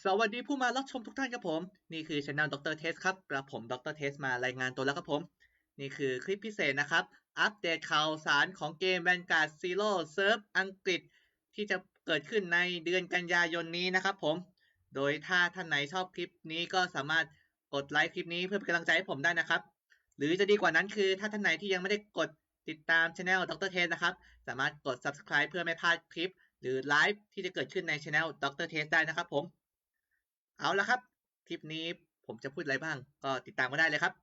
สวัสดีผู้มารับชมทุกท่านครับผม นี่คือช anel ดรเทสครับกระผมดรเทสมารายงานตัวแล้วครับผม นี่คือคลิปพิเศษนะครับ อัปเดตข่าวสารของเกม Vanguard Zero Serve อังกฤษ ที่จะเกิดขึ้นในเดือนกันยายนนี้นะครับผม โดยถ้าท่านไหนชอบคลิปนี้ก็สามารถกดไลค์คลิปนี้เพื่อเป็นกำลังใจให้ผมได้นะครับ หรือจะดีกว่านั้นคือถ้าท่านไหนที่ยังไม่ได้กดติดตามช anel ดรเทสนะครับ สามารถกด subscribe เพื่อไม่พลาดคลิป หรือไลฟ์ที่จะเกิดขึ้นในช anel ดรเทสได้นะครับผม เอาละครับ คลิปนี้ผมจะพูดอะไรบ้าง ก็ติดตามมาได้เลยครับ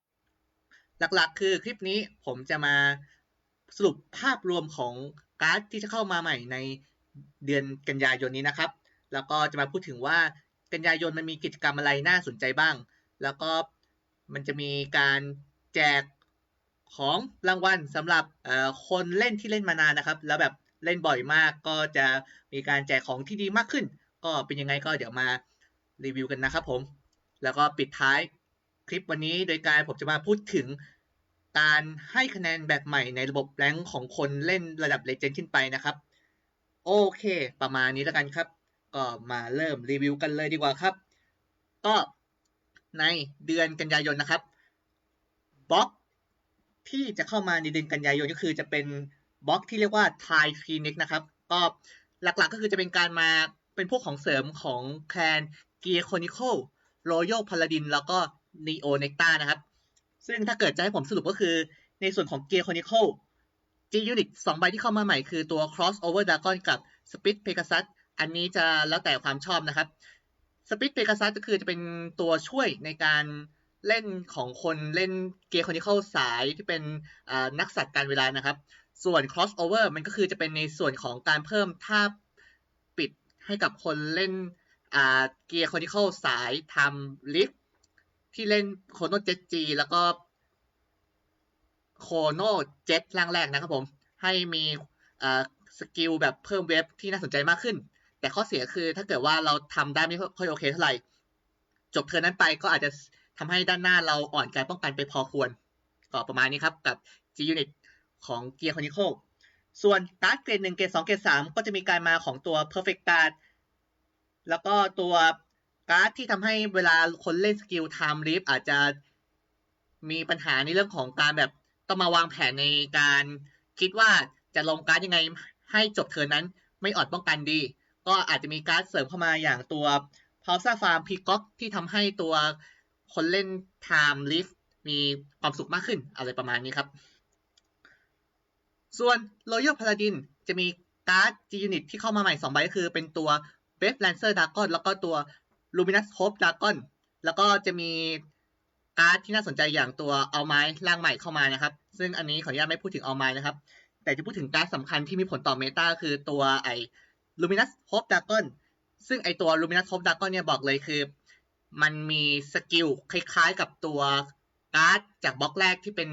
หลักๆ คือคลิปนี้ผมจะมาสรุปภาพรวมของการ์ดที่จะเข้ามาใหม่ในเดือนกันยายนนี้นะครับ แล้วก็จะมาพูดถึงว่ากันยายนมันมีกิจกรรมอะไรน่าสนใจบ้าง แล้วก็มันจะมีการแจกของรางวัลสำหรับคนเล่นที่เล่นมานานนะครับ แล้วแบบเล่นบ่อยมากก็จะมีการแจกของที่ดีมากขึ้น ก็เป็นยังไงก็เดี๋ยวมา รีวิวกันนะครับผม แล้วก็ปิดท้ายคลิปวันนี้โดยการผมจะมาพูดถึงการให้คะแนนแบบใหม่ในระบบแรงค์ของคนเล่นระดับเลเจนด์ขึ้นไปนะครับ โอเค ประมาณนี้แล้วกันครับ ก็มาเริ่มรีวิวกันเลยดีกว่าครับ ก็ในเดือนกันยายนนะครับบล็อกที่จะเข้ามาในเดือนกันยายนก็คือจะเป็นบล็อกที่เรียกว่า Thai Phoenix นะครับ ก็หลักๆก็คือจะเป็นการมาเป็นพวกของเสริมของแคลน Gear Chronicle Royal Paladin แล้วก็ Neo Nectar นะครับ ซึ่งถ้าเกิดจะให้ผมสรุปก็คือในส่วนของ Gear Chronicle G Unit 2ใบที่เข้ามาใหม่คือตัว Crossover Dragon กับ Speed Pegasus อันนี้จะแล้วแต่ความชอบนะครับ Speed Pegasus ก็คือจะเป็นตัวช่วยในการเล่นของคนเล่น Gear Chronicle สายที่เป็นนักสัตว์การเวลานะครับ ส่วน crossover มันก็คือจะเป็นในส่วนของการเพิ่มท่าปิดให้กับคนเล่น อ่า Gear Chronicle สายทำลิฟที่เล่นโคโนเจ็ตจีแล้วก็โคโนเจ็ตร่างแรกนะครับผม ให้มีอ่าสกิลแบบเพิ่มเวฟที่น่าสนใจมากขึ้น แต่ข้อเสียคือถ้าเกิดว่าเราทำได้ไม่ค่อยโอเคเท่าไหร่ จบเทิร์นนั้นไปก็อาจจะทำให้ด้านหน้าเราอ่อนการป้องกันไปพอควร ก็ประมาณนี้ครับกับ G Unit ของ Gear Chronicle ส่วนการ์ดเกรด1เกรด2เกรด3ก็จะมีการมาของตัว Perfect Guard แล้วก็ตัวการ์ดที่ทำให้เวลาคนเล่นสกิล Time Leap อาจจะมีปัญหาในเรื่องของการแบบต้องมาวางแผนในการคิดว่าจะลงการ์ดยังไงให้จบเทิร์นนั้นไม่อ่อนป้องกันดี ก็อาจจะมีการ์ดเสริมเข้ามาอย่างตัว p a u s a Farm Peacock ที่ทำให้ตัวคนเล่น Time Leap มีความสุขมากขึ้นอะไรประมาณนี้ครับ ส่วน Royal Paladin จะมีการ์ด G Unit ที่เข้ามาใหม่ 2 ใบก็คือเป็นตัว b e f Lancer Dragon แล้วก็ตัว Luminous Hope Dragon แล้วก็จะมีการ์ดที่น่าสนใจอย่างตัวเอาไม้ร่างใหม่เข้ามานะครับ ซึ่งอันนี้ขออนุญาตไม่พูดถึงเอาไม้นะครับ แต่จะพูดถึงการ์ดสำคัญที่มีผลต่อเมตาคือตัวไอ้ Luminous Hope Dragon ซึ่งไอตัว Luminous Hope Dragon เนี่ยบอกเลยคือ มันมีสกิลคล้ายๆกับตัวการ์ดจากบล็อกแรกที่เป็น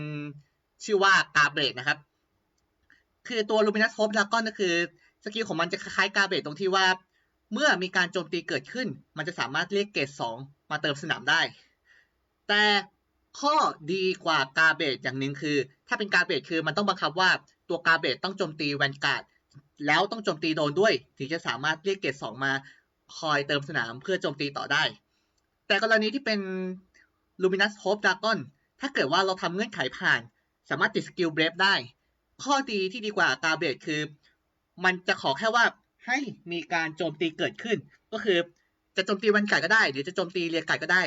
ชื่อว่ากาเบรดนะครับ คือตัว Luminous Hope Dragon ก็คือสกิลของมันจะคล้ายๆกาเบรดตรงที่ว่า เมื่อมีการโจมตีเกิดขึ้น มันจะสามารถเรียกเกรด2 มาเติมสนามได้ แต่ข้อดีกว่ากาเบรดอย่างหนึ่งคือ ถ้าเป็นกาเบรดคือมันต้องบังคับว่าตัวกาเบรดต้องโจมตีแวนการ์ดแล้วต้องโจมตีโดนด้วย ถึงจะสามารถเรียกเกรด2 มาคอยเติมสนามเพื่อโจมตีต่อได้ แต่กรณีที่เป็น Luminous Hope Dragon ถ้าเกิดว่าเราทำเงื่อนไขผ่าน สามารถติดสกิลเบรฟได้ ข้อดีที่ดีกว่ากาเบรดคือ มันจะขอแค่ว่า ให้มีการโจมตีเกิดขึ้น ก็คือจะโจมตีวันไก่ก็ได้ หรือจะโจมตีเรียไก่ก็ได้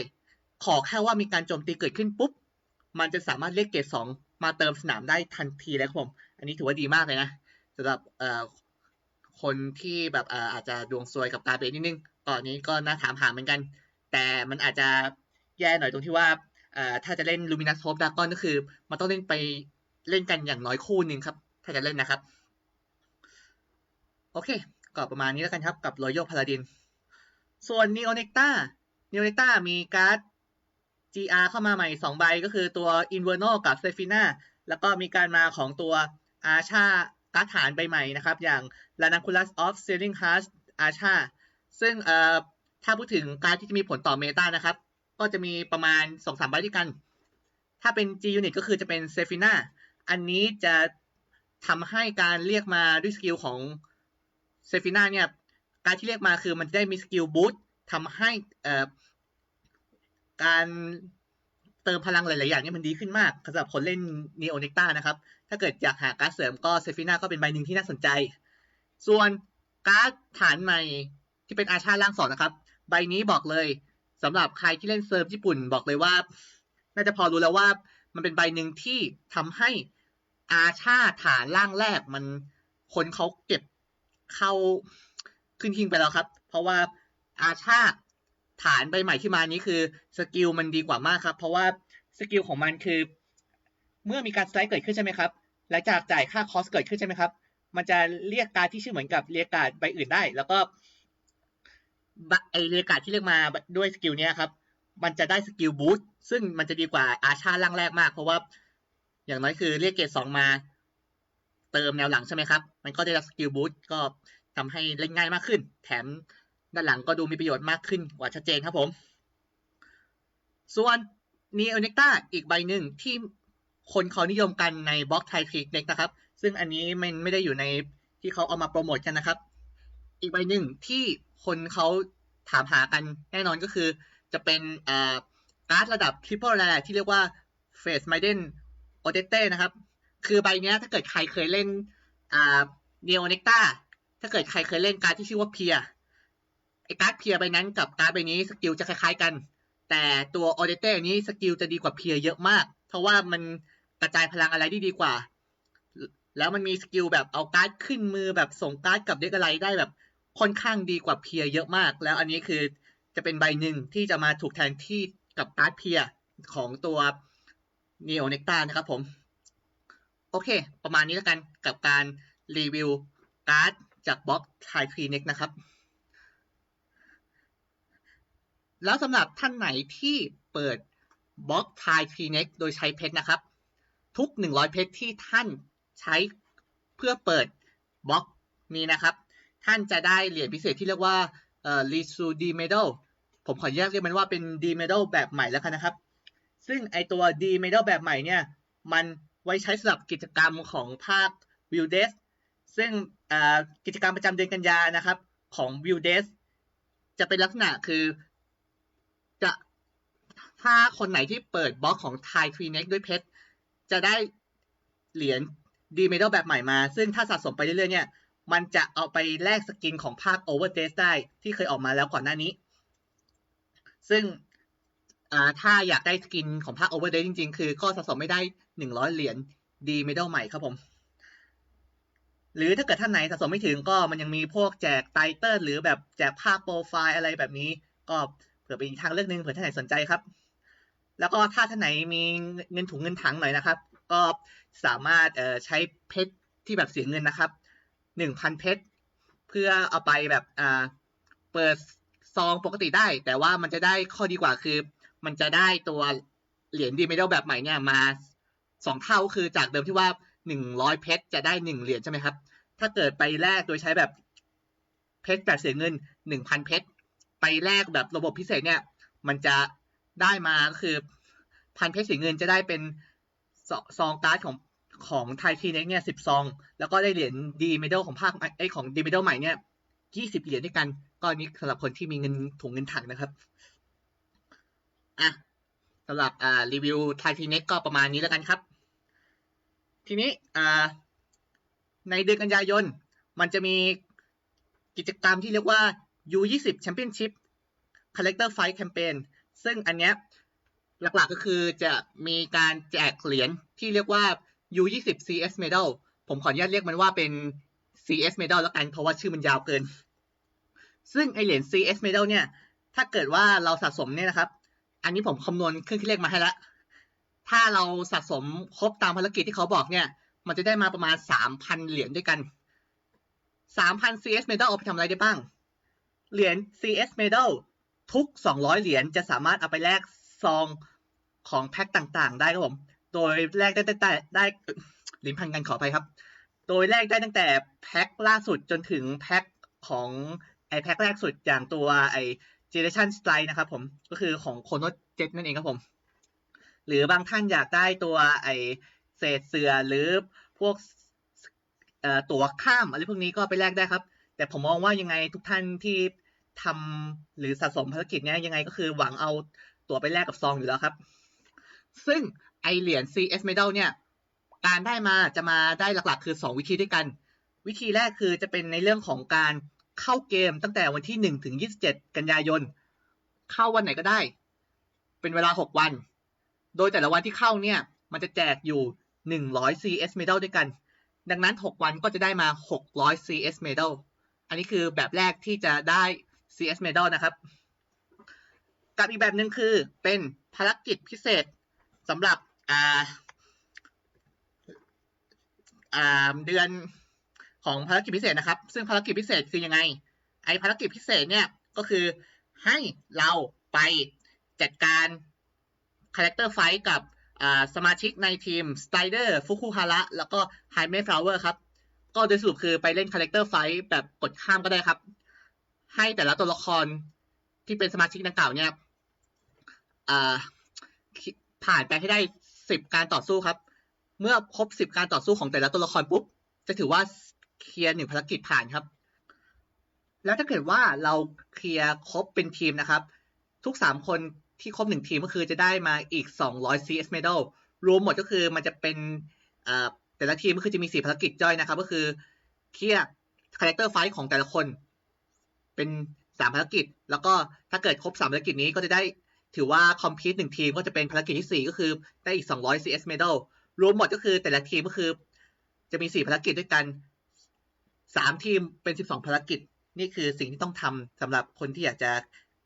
ขอแค่ว่ามีการโจมตีเกิดขึ้นปุ๊บ มันจะสามารถเรียกเกรดสองมาเติมสนามได้ทันทีแล้วครับผม อันนี้ถือว่าดีมากเลยนะสำหรับคนที่แบบอาจจะดวงซวยกับกาเบรดนิดนึงตอนนี้ก็น่าถามหาเหมือนกัน แต่มันอาจจะแย่หน่อยตรงที่ว่าถ้าจะเล่น Luminous Hope Dragon ก็คือ มันต้องเล่นไปเล่นกันอย่างน้อยคู่หนึ่งครับ ถ้าจะเล่นนะครับ โอเค ก็ประมาณนี้แล้วกันครับกับ Royal Paladin ส่วน Neo Nectar Neo Nectar มีการ์ด GR เข้ามาใหม่ 2 ใบก็คือตัว Inverno กับ s e f i n a แล้วก็มีการมาของตัว Archa การ์ดฐานใบใหม่นะครับ อย่าง Ranunculus of Sealing Hearts Archa ซึ่งเอ่อถ้าพูดถึงการ์ดที่จะมีผลต่อเมตานะครับ ก็จะมีประมาณ 2-3 ใบด้วยกัน ถ้าเป็น G Unit ก็คือจะเป็น s e f i n a อันนี้จะทำให้การเรียกมาด้วยสกิลของ เซฟิน่าเนี่ยการที่เรียกมาคือมันจะได้มีสกิลบูสทำให้เอ่อการเติมพลังหลาย ๆ อย่างเนี่ยมันดีขึ้นมากสำหรับคนเล่น Neo Necta นะครับ ถ้าเกิดอยากหาการ์ดเสริมก็เซฟิน่าก็เป็นใบหนึ่งที่น่าสนใจ ส่วนการ์ดฐานใหม่ที่เป็นอาชาล่างสองนะครับ ใบนี้บอกเลยสำหรับใครที่เล่นเซิร์ฟญี่ปุ่นบอกเลยว่า น่าจะพอรู้แล้วว่ามันเป็นใบหนึ่งที่ทำให้อาชาฐานล่างแรกมันคนเขาเก็บ เข้าขึ้นทิ้งไปแล้วครับ เพราะว่าอาชาฐานใบใหม่ที่มานี้คือสกิลมันดีกว่ามากครับ เพราะว่าสกิลของมันคือ เมื่อมีการสไลด์เกิดขึ้นใช่ไหมครับหลังจากจ่ายค่าคอสเกิดขึ้นใช่ไหมครับ มันจะเรียกการที่ชื่อเหมือนกับเรียกการใบอื่นได้ แล้วก็ไอเรียกการที่เรียกมาด้วยสกิลนี้ครับ มันจะได้สกิลบูสต์ซึ่งมันจะดีกว่าอาชาล่างแรกมาก เพราะว่าอย่างน้อยคือเรียกเกรดสองมา เติมแนวหลังใช่ไหมครับ มันก็ได้รับสกิลบูสต์ก็ทำให้เล่นง่ายมากขึ้น แถมด้านหลังก็ดูมีประโยชน์มากขึ้นกว่าชัดเจนครับผม ส่วนนีโอเนกตาอีกใบหนึ่งที่คนเขานิยมกันในบล็อกไททริกเน็กนะครับ ซึ่งอันนี้มันไม่ได้อยู่ในที่เขาเอามาโปรโมทกันนะครับ อีกใบหนึ่งที่คนเขาถามหากันแน่นอนก็คือ จะเป็นการ์ดระดับ Triple Rare ที่เรียกว่า Face Maiden o d e t e นะครับ คือใบนี้ถ้าเกิดใครเคยเล่นอ่า Neo Necta ถ้าเกิดใครเคยเล่นการ์ดที่ชื่อว่าเพียไอการ์ดเพียใบนั้นกับการ์ดใบนี้สกิลจะคล้ายๆกัน แต่ตัว o d e t e นี้สกิลจะดีกว่าเพียเยอะมาก เพราะว่ามันกระจายพลังอะไรได้ดีกว่า แล้วมันมีสกิลแบบเอาการ์ดขึ้นมือแบบส่งการ์ดกับเด็กอะไรได้แบบค่อนข้างดีกว่าเพียเยอะมาก แล้วอันนี้คือจะเป็นใบหนึ่งที่จะมาถูกแทนที่กับการ์ดเพียของตัว Neo Necta นะครับผม โอเค ประมาณนี้แล้วกันกับการรีวิวการ์ดจากบล็อกไทยพรีน็กนะครับ แล้วสำหรับท่านไหนที่เปิดบล็อกไทยพรีน็กโดยใช้เพชรนะครับ ทุก 100 เพชรที่ท่านใช้เพื่อเปิดบล็อกนี้นะครับ ท่านจะได้เหรียญพิเศษที่เรียกว่าเอ่อ r e s u d i Medal ผมขอแยกเรียกมันว่าเป็น D Medal แบบใหม่แล้วกันนะครับ ซึ่งไอตัว D Medal แบบใหม่เนี่ยมัน ว้ใช้สำหรับกิจกรรมของภาค w i l d e s ซึ่งกิจกรรมประจำเดือนกันยานะครับ ของ w i l d e s จะเป็นลักษณะคือจะถ้าคนไหนที่เปิดบล็อกของ Thai t r e e n e x ด้วยเพชร จะได้เหรียญ D Medal แบบใหม่มา ซึ่งถ้าสะสมไปเรื่อยๆเนี่ย มันจะเอาไปแลกสกินของภาค Overdress ได้ที่เคยออกมาแล้วก่อนหน้านี้ ซึ่ง ถ้าอยากได้สกินของภาค Overdress จริง ๆ คือก็สะสมไม่ได้100เหรียญ D Medal ใหม่ครับผม หรือถ้าเกิดท่านไหนสะสมไม่ถึงก็มันยังมีพวกแจกไตเติลหรือแบบแจกภาพโปรไฟล์อะไรแบบนี้ ก็เผื่อเป็นอีกทางเลือกหนึ่งเผื่อท่านไหนสนใจครับ แล้วก็ถ้าท่านไหนมีเงินถุงเงินถังหน่อยนะครับ ก็สามารถใช้เพชรที่แบบเสียเงินนะครับหนึ่งพันเพชรเพื่อเอาไปแบบเปิดซองปกติได้ แต่ว่ามันจะได้ข้อดีกว่าคือ มันจะได้ตัวเหรียญดีเมดัลแบบใหม่เนี่ยมาสองเท่าคือจากเดิมที่ว่าหนึ่งร้อยเพชรจะได้หนึ่งเหรียญใช่ไหมครับ ถ้าเกิดไปแลกโดยใช้แบบเพชรแบบเสียเงินหนึ่งพันเพชรไปแลกแบบระบบพิเศษเนี่ย มันจะได้มาก็คือพันเพชรเสียเงินจะได้เป็นซองการ์ดของของไทยทีเน็กเนี่ยสิบซอง แล้วก็ได้เหรียญดีเมดัลของภาคไอของดีเมดัลใหม่เนี่ยยี่สิบเหรียญด้วยกัน ก็นี้สำหรับคนที่มีเงินถุงเงินถังนะครับ อะสำหรับอ่ารีวิวไทยทีเน็กก็ประมาณนี้แล้วกันครับ ทีนี้อ่าในเดือนกันยายน มันจะมีกิจกรรมที่เรียกว่า U20 Championship Collector Fight Campaign ซึ่งอันเนี้ยหลักๆก็คือจะมีการแจกเหรียญที่เรียกว่า U20 CS Medal ผมขออนุญาตเรียกมันว่าเป็น CS Medal แล้วกันเพราะว่าชื่อมันยาวเกิน ซึ่งไอเหรียญ CS Medal เนี่ย ถ้าเกิดว่าเราสะสมเนี่ยนะครับ อันนี้ผมคำนวณเครื่องคิดเลขมาให้แล้ว ถ้าเราสะสมครบตามภารกิจที่เขาบอกเนี่ย มันจะได้มาประมาณ 3,000 เหรียญด้วยกัน3,000 CS Medal เอาไปทำอะไรได้บ้าง เหรียญ CS Medal ทุก 200 เหรียญจะสามารถเอาไปแลกซองของแพ็คต่างๆ ได้ครับผม โดยแลกได้ตั้งแต่ได้ลิ้นพันกันขอไปครับ โดยแลกได้ตั้งแต่แพ็คล่าสุดจนถึงแพ็คของไอแพ็คแรกสุดอย่างตัวไอ Generation Strike นะครับผมก็คือของโคโนเจ็นั่นเองครับผม หรือบางท่านอยากได้ตัวไอเศษเสือหรือพวกตั๋วข้ามอะไรพวกนี้ก็ไปแลกได้ครับ แต่ผมมองว่ายังไงทุกท่านที่ทำหรือสะสมภารกิจเนี้ยยังไงก็คือหวังเอาตั๋วไปแลกกับซองอยู่แล้วครับ ซึ่งไอเหรียญ CS Medal เนี่ยการได้มาจะมาได้หลักๆ คือ 2 วิธีด้วยกัน วิธีแรกคือจะเป็นในเรื่องของการ เข้าเกมตั้งแต่วันที่ 1 ถึง 27 กันยายน เข้าวันไหนก็ได้ เป็นเวลา 6 วัน โดยแต่ละวันที่เข้าเนี่ย มันจะแจกอยู่ 100 CS Medal ด้วยกัน ดังนั้น 6 วันก็จะได้มา 600 CS Medal อันนี้คือแบบแรกที่จะได้ CS Medal นะครับ กับอีกแบบหนึ่งคือเป็นภารกิจพิเศษสำหรับอ่าอ่าเดือน ของภารกิจพิเศษนะครับ ซึ่งภารกิจพิเศษคือยังไง ไอภารกิจพิเศษเนี่ยก็คือให้เราไปจัดการคาแรคเตอร์ไฟกับสมาชิกในทีมสไตเดอร์ฟุคุฮาระแล้วก็ไฮเมฟลาวเวอร์ครับ ก็โดยสรุปคือไปเล่นคาแรคเตอร์ไฟแบบกดข้ามก็ได้ครับ ให้แต่ละตัวละครที่เป็นสมาชิกดังกล่าวเนี่ยผ่านไปให้ได้สิบการต่อสู้ครับ เมื่อครบสิบการต่อสู้ของแต่ละตัวละครปุ๊บ จะถือว่า เคลียร์หนึ่งภารกิจผ่านครับ แล้วถ้าเกิดว่าเราเคลียร์ครบเป็นทีมนะครับ ทุกสามคนที่ครบหนึ่งทีมก็คือจะได้มาอีก200 CS medal รวมหมดก็คือมันจะเป็นอ่าแต่ละทีมก็คือจะมีสี่ภารกิจย่อยนะครับ ก็คือเคลียร์คาแรคเตอร์ไฟของแต่ละคน เป็นสามภารกิจ แล้วก็ถ้าเกิดครบสามภารกิจนี้ก็จะได้ถือว่าคอมพิวต์หนึ่งทีมก็จะเป็นภารกิจที่สี่ก็คือได้อีก200 CS medal รวมหมดก็คือแต่ละทีมก็คือ จะมีสี่ภารกิจด้วยกัน สามทีมเป็นสิบสองภารกิจ นี่คือสิ่งที่ต้องทำสำหรับคนที่อยากจะ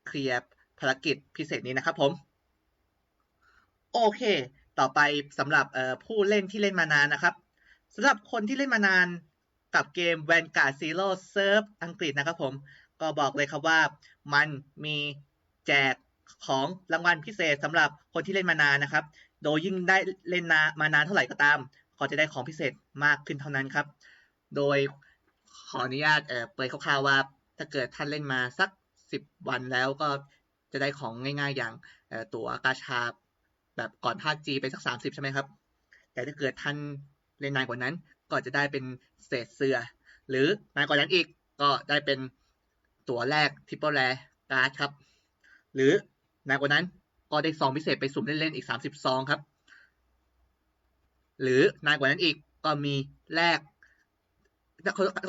เคลียร์ภารกิจพิเศษนี้นะครับผม โอเค ต่อไปสำหรับผู้เล่นที่เล่นมานานนะครับสำหรับคนที่เล่นมานานกับเกม Vanguard Zero Serve อังกฤษนะครับผม ก็บอกเลยครับว่ามันมีแจกของรางวัลพิเศษสำหรับคนที่เล่นมานานนะครับ โดยยิ่งได้เล่นนามานานเท่าไหร่ก็ตาม ก็จะได้ของพิเศษมากขึ้นเท่านั้นครับ โดย ขออนุญาตเอ่อเปิดคร่าวๆว่า ถ้าเกิดท่านเล่นมาสัก 10 วันแล้วก็จะได้ของง่ายๆ อย่างเอ่อตั๋วกาชาแบบก่อนภาคจีไปสัก 30 ใช่ไหมครับ แต่ถ้าเกิดท่านเล่นนานกว่านั้น ก็จะได้เป็นเศษเสือ หรือนานกว่านั้นอีกก็ได้เป็นตั๋วแรกทิปเปิลแรการ์ดครับ หรือนานกว่านั้นก็ได้ซองพิเศษไปสุ่มเล่นๆอีก 30 ซองครับ หรือนานกว่านั้นอีกก็มีแลก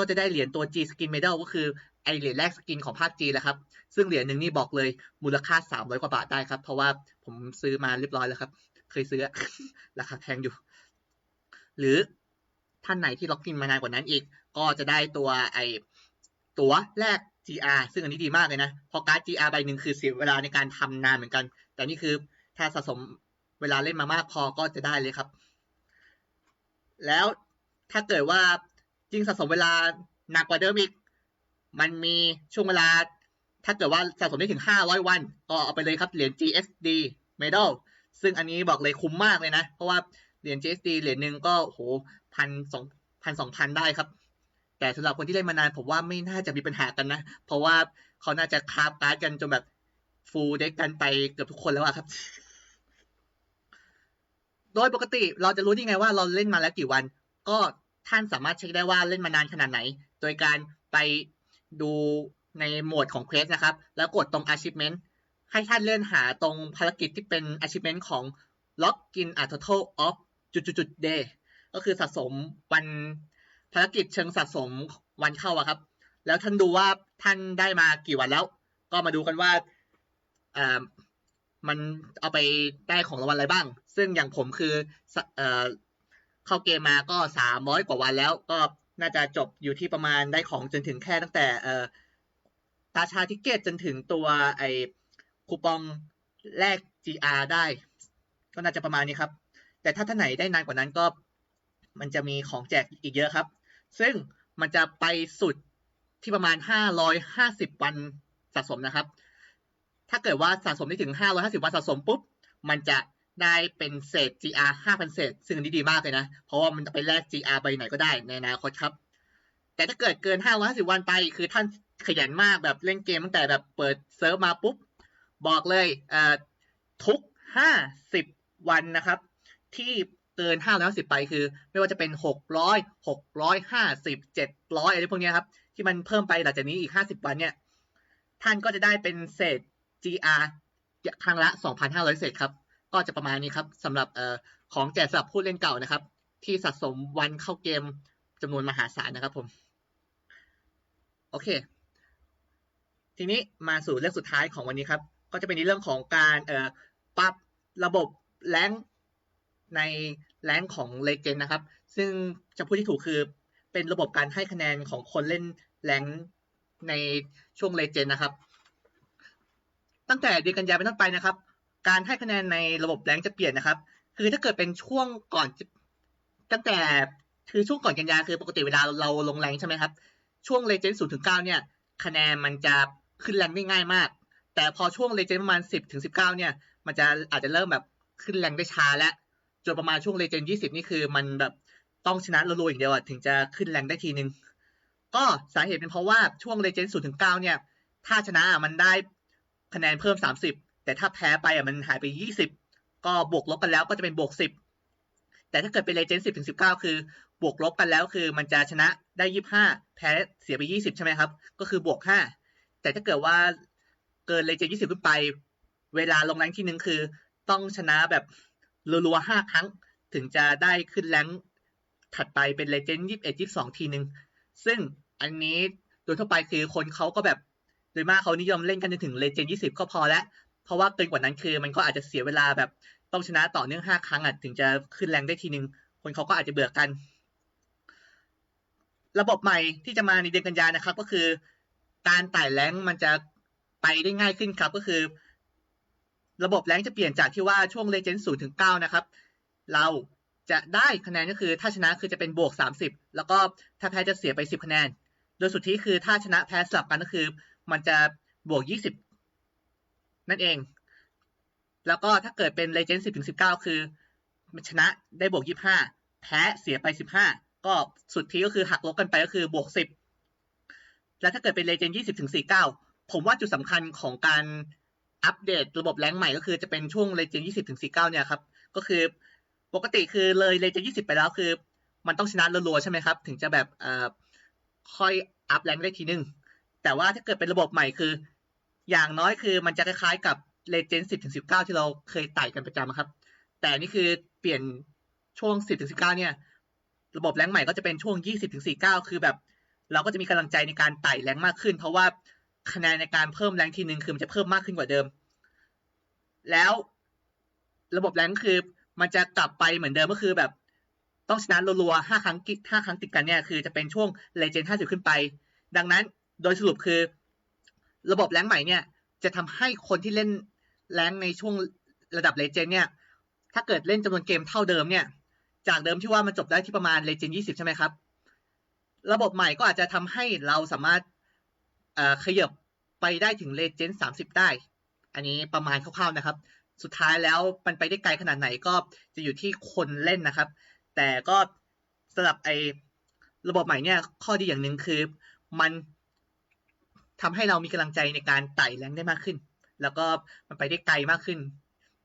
ก็จะได้เหรียญตัว G Skin Medal ก็คือไอเหรียญแรกสกินของภาค G แหละครับ ซึ่งเหรียญหนึ่งนี่บอกเลยมูลค่า300กว่าบาทได้ครับ เพราะว่าผมซื้อมาเรียบร้อยแล้วครับ เคยซื้อราคาแพงอยู่ หรือท่านไหนที่ล็อกอินมานานกว่านั้นอีก ก็จะได้ตัวไอตัวแรก GR ซึ่งอันนี้ดีมากเลยนะพราะการ์ด GR ใบหนึ่งคือเสียเวลาในการทำนานเหมือนกัน แต่นี่คือถ้าสะสมเวลาเล่นมามากพอก็จะได้เลยครับ แล้วถ้าเกิดว่า จริงสะสมเวลาหนักกว่าเดิมอีก มันมีช่วงเวลา ถ้าเกิดว่าสะสมได้ถึง 500 วัน ก็เอาไปเลยครับเหรียญ GSD Medal ซึ่งอันนี้บอกเลยคุ้มมากเลยนะ เพราะว่าเหรียญ GSD เหรียญหนึ่งก็โหพันสองพันสองพันได้ครับ แต่สำหรับคนที่เล่นมานานผมว่าไม่น่าจะมีปัญหากันนะ เพราะว่าเขาน่าจะคาบการ์ดกันจนแบบฟูลเด็กกันไปเกือบทุกคนแล้วอะครับ โดยปกติเราจะรู้ได้ไงว่าเราเล่นมาแล้วกี่วัน ก็ ท่านสามารถเช็คได้ว่าเล่นมานานขนาดไหน โดยการไปดูในโหมดของ Quest นะครับ แล้วกดตรง Achievement ให้ท่านเลื่อนหาตรงภารกิจที่เป็น Achievement ของ Log in a total of จุดจุดจุด day ก็คือสะสมวันภารกิจเชิงสะสมวันเข้าอะครับ แล้วท่านดูว่าท่านได้มากี่วันแล้ว ก็มาดูกันว่าอ่ามันเอาไปได้ของรางวัลอะไรบ้าง ซึ่งอย่างผมคือเอ่อ เข้าเกมมาก็สามร้อยกว่าวันแล้ว ก็น่าจะจบอยู่ที่ประมาณได้ของจนถึงแค่ตั้งแต่เอ่อตาชาทิเกตจนถึงตัวไอคูปองแลก GR ได้ ก็น่าจะประมาณนี้ครับ แต่ถ้าท่านไหนได้นานกว่านั้นก็ มันจะมีของแจกอีกเยอะครับ ซึ่งมันจะไปสุดที่ประมาณ 550 วันสะสมนะครับ ถ้าเกิดว่าสะสมได้ถึง 550 วันสะสมปุ๊บ มันจะ ได้เป็นเศษ GR 5,000 เศษ ซึ่งอันนี้ดีมากเลยนะ เพราะว่ามันจะไปแลก GR ใบไหนก็ได้ในอนาคตครับ แต่ถ้าเกิดเกิน 550 วันไป คือท่านขยันมากแบบเล่นเกมตั้งแต่แบบเปิดเซิร์ฟมาปุ๊บ บอกเลยเอ่อทุก 50 วันนะครับ ที่เกิน550ไปคือ ไม่ว่าจะเป็น 600 650 700อะไรพวกนี้ครับ ที่มันเพิ่มไปหลังจากนี้อีก 50 วันเนี่ย ท่านก็จะได้เป็นเศษ GR ครั้งละ 2,500 เศษครับ ก็จะประมาณนี้ครับสำหรับเอ่อของแจกสำหรับผู้เล่นเก่านะครับ ที่สะสมวันเข้าเกมจำนวนมหาศาลนะครับผม โอเค ทีนี้มาสู่เรื่องสุดท้ายของวันนี้ครับ ก็จะเป็นในเรื่องของการเอ่อปรับระบบแรงในแรงของเลเจนนะครับ ซึ่งจะพูดที่ถูกคือเป็นระบบการให้คะแนนของคนเล่นแรงในช่วงเลเจนนะครับ ตั้งแต่เดือนกันยายนเป็นต้นไปนะครับ การให้คะแนนในระบบแรงจะเปลี่ยนนะครับ คือถ้าเกิดเป็นช่วงก่อนตั้งแต่คือช่วงก่อนกันยาคือปกติเวลาเราลงแรงใช่ไหมครับ ช่วงเลเจนด์ศูนย์ถึงเก้าเนี่ย คะแนนมันจะขึ้นแรงได้ง่ายมาก แต่พอช่วงเลเจนด์ประมาณสิบถึงสิบเก้าเนี่ย มันจะอาจจะเริ่มแบบขึ้นแรงได้ช้าแล้วจนประมาณช่วงเลเจนด์ยี่สิบนี่คือมันแบบต้องชนะรัวๆอย่างเดียวถึงจะขึ้นแรงได้ทีนึง ก็สาเหตุเป็นเพราะว่าช่วงเลเจนด์ศูนย์ถึงเก้าเนี่ย ถ้าชนะมันได้คะแนนเพิ่มสามสิบ แต่ถ้าแพ้ไปอะมันหายไปยี่สิบก็บวกลบกันแล้วก็จะเป็นบวกสิบแต่ถ้าเกิดเป็นเลเจนด์สิบถึงสิบเก้าคือบวกลบกันแล้วคือมันจะชนะได้ยี่ห้าแพ้เสียไปยี่สิบใช่ไหมครับ ก็คือบวกห้าแต่ถ้าเกิดว่าเกินเลเจนด์ยี่สิบขึ้นไป เวลาลงแรงที่หนึ่งคือ ต้องชนะแบบรัวๆห้าครั้ง ถึงจะได้ขึ้นแรงถัดไปเป็นเลเจนด์ยี่สิบเอ็ดยี่สิบสองทีหนึ่งซึ่งอันนี้โดยทั่วไปคือคนเขาก็แบบโดยมากเขานิยมเล่นกันจนถึงเลเจนด์ยี่สิบก็พอแล้ว เพราะว่าเกินกว่านั้นคือมันก็อาจจะเสียเวลาแบบต้องชนะต่อเนื่องห้าครั้งอะถึงจะขึ้นแรงได้ทีนึง คนเขาก็อาจจะเบื่อกัน ระบบใหม่ที่จะมาในเดือนกันยานนะครับ ก็คือ การไต่แรงมันจะไปได้ง่ายขึ้นครับ ก็คือ ระบบแรงจะเปลี่ยนจากที่ว่าช่วงเลเจนด์ศูนย์ถึงเก้านะครับ เราจะได้คะแนนก็คือถ้าชนะคือจะเป็นบวกสามสิบแล้วก็ถ้าแพ้จะเสียไปสิบคะแนน โดยสุดที่คือถ้าชนะแพ้สลับกันก็คือ มันจะบวกยี่สิบ นั่นเอง แล้วก็ถ้าเกิดเป็นเลเจนด์สิบถึงสิบเก้าคือชนะได้บวกยี่ห้าแพ้เสียไปสิบห้าก็สุดที่ก็คือหักลบกันไปก็คือบวกสิบแล้วถ้าเกิดเป็นเลเจนด์ยี่สิบถึงสี่เก้าผมว่าจุดสำคัญของการอัปเดตระบบแรงใหม่ก็คือจะเป็นช่วงเลเจนด์ยี่สิบถึงสี่เก้าเนี่ยครับ ก็คือปกติคือเลยเลเจนด์ยี่สิบไปแล้วคือ มันต้องชนะรัวๆใช่ไหมครับ ถึงจะแบบเอ่อค่อยอัพแรงได้ทีนึง แต่ว่าถ้าเกิดเป็นระบบใหม่คือ อย่างน้อยคือมันจะคล้ายๆกับเลเจนด์สิบถึงสิบเก้าที่เราเคยไต่กันประจำครับ แต่นี่คือเปลี่ยนช่วงสิบถึงสิบเก้าเนี่ย ระบบแรงใหม่ก็จะเป็นช่วงยี่สิบถึงสี่เก้าคือแบบ เราก็จะมีกำลังใจในการไต่แรงมากขึ้น เพราะว่าคะแนนในการเพิ่มแรงทีหนึ่งคือมันจะเพิ่มมากขึ้นกว่าเดิม แล้วระบบแรงคือมันจะกลับไปเหมือนเดิมก็คือแบบต้องชนะรัวๆห้าครั้งห้าครั้งติดกันเนี่ยคือจะเป็นช่วงเลเจนด์ห้าสิบขึ้นไป ดังนั้นโดยสรุปคือ ระบบแรงใหม่เนี่ย จะทำให้คนที่เล่นแรงในช่วงระดับเลเจนด์เนี่ย ถ้าเกิดเล่นจำนวนเกมเท่าเดิมเนี่ย จากเดิมที่ว่ามันจบได้ที่ประมาณเลเจนด์ยี่สิบใช่ไหมครับ ระบบใหม่ก็อาจจะทำให้เราสามารถเอ่อขยับไปได้ถึงเลเจนด์สามสิบได้ อันนี้ประมาณคร่าวๆนะครับ สุดท้ายแล้วมันไปได้ไกลขนาดไหนก็จะอยู่ที่คนเล่นนะครับ แต่ก็สำหรับไอ้ระบบใหม่เนี่ยข้อดีอย่างหนึ่งคือ มัน ทำให้เรามีกำลังใจในการไต่แรงได้มากขึ้น แล้วก็มันไปได้ไกลมากขึ้น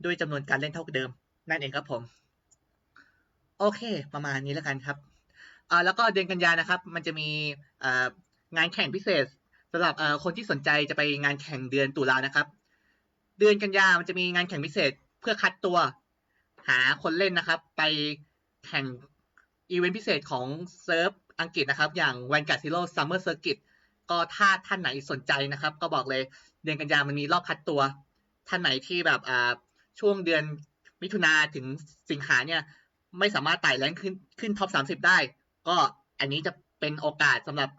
ด้วยจำนวนการเล่นเท่าเดิม นั่นเองครับผม โอเค ประมาณนี้แล้วกันครับอ่าแล้วก็เดือนกันยานะครับ มันจะมีอ่างานแข่งพิเศษสำหรับคนที่สนใจจะไปงานแข่งเดือนตุลานะครับ เดือนกันยามันจะมีงานแข่งพิเศษเพื่อคัดตัว หาคนเล่นนะครับ ไปแข่งอีเวนต์พิเศษของเซิร์ฟอังกฤษนะครับ อย่าง Vanguard Zero Summer Circuit ก็ถ้าท่านไหนสนใจนะครับ ก็บอกเลยเดือนกันยามันมีรอบคัดตัว ท่านไหนที่แบบอ่าช่วงเดือนมิถุนาถึงสิงหาเนี่ยไม่สามารถไต่แรงขึ้นขึ้นท็อปสามสิบได้ ก็อันนี้จะเป็นโอกาสสำหรับ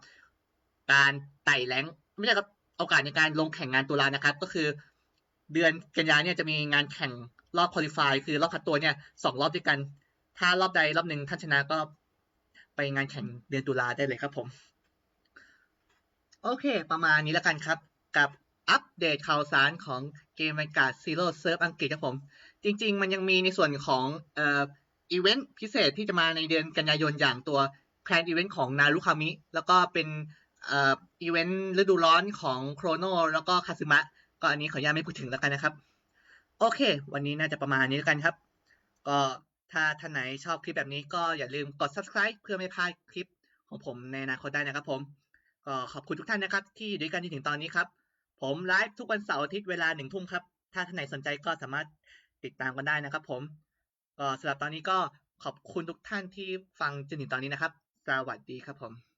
การไต่แรงไม่ใช่ครับโอกาสในการลงแข่งงานตุลานะครับ ก็คือ เดือนกันยาเนี่ยจะมีงานแข่งรอบคุริฟายคือรอบคัดตัวเนี่ยสองรอบด้วยกัน ถ้ารอบใดรอบหนึ่งท่านชนะก็ไปงานแข่งเดือนตุลาได้เลยครับผม โอเค ประมาณนี้แล้วกันครับ กับอัปเดตข่าวสารของเกม Vanguard Zero Serve อังกฤษครับผม จริง ๆ มันยังมีในส่วนของเอ่ออีเวนต์พิเศษที่จะมาในเดือนกันยายนอย่างตัวแพลนอีเวนต์ของนารุคามิ แล้วก็เป็นเอ่ออีเวนต์ฤดูร้อนของโครโนแล้วก็คาซึมะ ก็อันนี้ขออนุญาตไม่พูดถึงแล้วกันนะครับ โอเค วันนี้น่าจะประมาณนี้แล้วกันครับ ก็ถ้าท่านไหนชอบคลิปแบบนี้ก็อย่าลืมกด subscribe เพื่อไม่พลาดคลิปของผมในอนาคตได้นะครับผม ก็ขอบคุณทุกท่านนะครับ ที่อยู่ด้วยกันจนถึงตอนนี้ครับ ผมไลฟ์ทุกวันเสาร์อาทิตย์เวลาหนึ่งทุ่มครับ ถ้าท่านไหนสนใจก็สามารถติดตามกันได้นะครับ ผมก็สำหรับตอนนี้ก็ขอบคุณทุกท่านที่ฟังจนถึงตอนนี้นะครับ สวัสดีครับผม